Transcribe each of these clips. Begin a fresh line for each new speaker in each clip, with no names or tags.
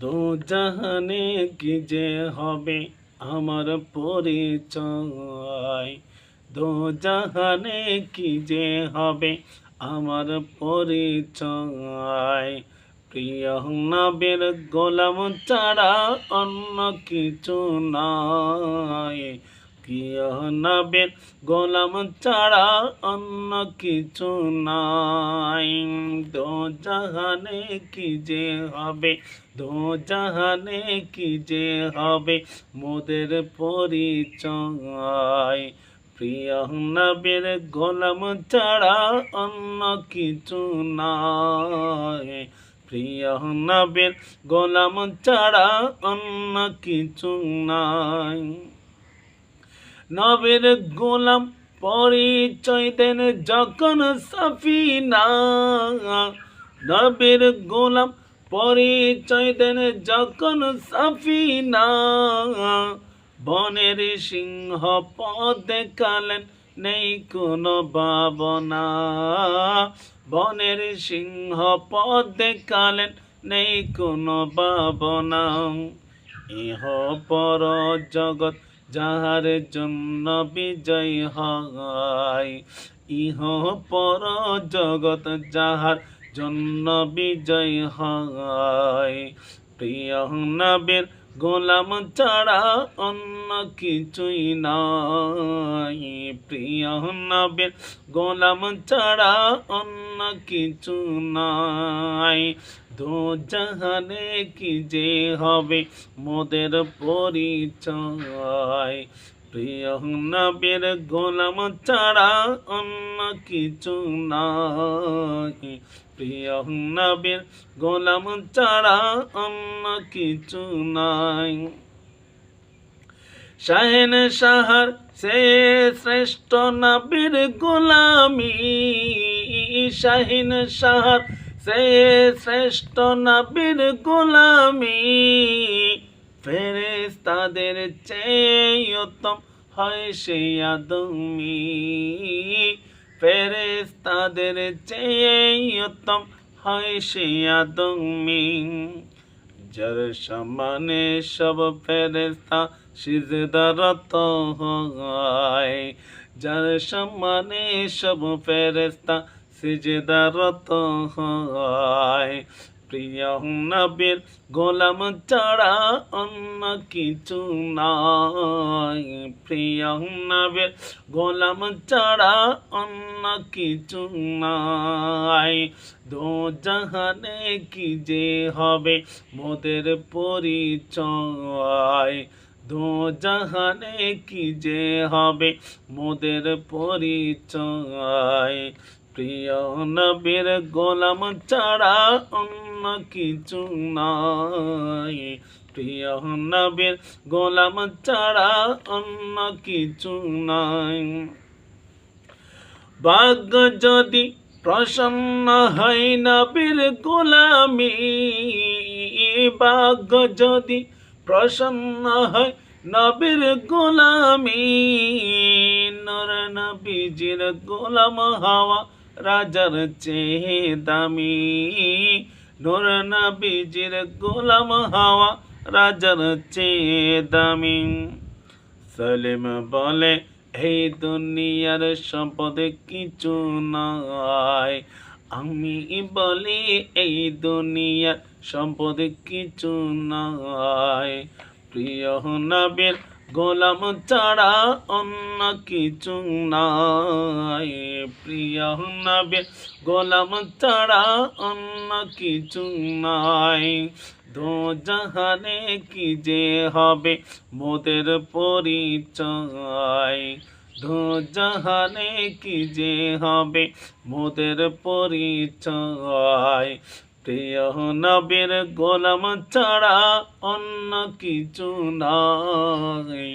দু জাহানে কি যে হবে আমার পরিচয়? দু জাহানে কি যে হবে আমার পরিচয়? প্রিয় নবের গোলাম ছাড়া অন্য কিছু নয় প্রিয় নবের গোলাম ছাড়া অন্য কিছু দো জাহানে কি যে হবে? দো জাহানে কি যে হবে? মোদের পরিচয়। প্রিয় নবের গোলাম ছাড়া অন্য কিছু নাই। প্রিয় নবের গোলাম ছাড়া অন্য কিছু নাই। নবের গোলাম পরিচয় দেন যখন সাফিনা। নবের গোলাম পরিচয় দেন যখন সাফিনা। বনের সিংহ পদ দেখালেন নেই কোনো ভাবনা। বনের সিংহ পদ দেখালেন নেই কোনো ভাবনা। ইহ পর জগৎ যাহার জন্য বিজয় হয়। ইহ পর জগৎ যাহার জন্য বিজয় হয়। প্রিয় নবীর গোলাম ছাড়া অন্য কিছুই নাই। প্রিয় নবীর গোলাম ছাড়া অন্য কিছু নাই। দু জাহানে কি যে হবে মোদের পরিচয়? প্রিয় নবীর গোলাম ছাড়া অন্য কিছু নাই। প্রিয় নবীর গোলাম ছাড়া অন্য কিছু নাই। শাহেন সাহার সে শ্রেষ্ঠ নবীর গোলামি শাহিন সাহার সে শ্রেষ্ঠ নবীর গোলামি। ফেরেস তাদের চেয়ে হয় সে আদমি। ফেরেস তাদের চেয়ে হয় সে আদমি। যার সমানে সব ফেরেস্তা সিজদারত হয়, যার সমানে সব ফেরেস্তা সিজদারত হয়। প্রিয় নবীর গোলাম ছাড়া অন্য কিছু নাই। প্রিয় নবীর গোলাম ছাড়া অন্য কিছু নাই। দো জাহানে কি যে হবে মোদের পরিচয়? দো জাহানে কি যে হবে মোদের পরিচয়? প্রিয় নবীর গোলাম ছাড়া অন্য কিছু নাই প্রিয় নবীর গোলাম ছাড়া অন্য কিছু নাই। ভাগ্য যদি প্রসন্ন হয় নবীর গোলামি, ভাগ্য যদি প্রসন্ন হয় নবীর গোলামি, নর নবীজির গোলাম হাওয়া রাজার চেয়ে দামি। নর নবীজির গোলাম হাওয়া, রাজার চেয়ে দামি। সালেম বলে, এই দুনিয়ার সম্পদ কিছু নয় আমি বলি, এই দুনিয়ার সম্পদ কিছু নয় প্রিয় নবীর গোলাম ছাড়া অন্য কিছু নাই। প্রিয় নবীর গোলাম ছাড়া অন্য কিছু নাই। দো জাহানে কি যে হবে মোদের পরিচয়? দো জাহানে কি যে হবে মোদের পরিচয়? প্রিয় নবীর গোলাম ছাড়া অন্য কিছু নাই।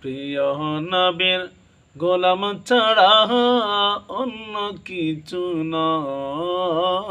প্রিয় নবীর গোলাম ছাড়া অন্য কিছু নয়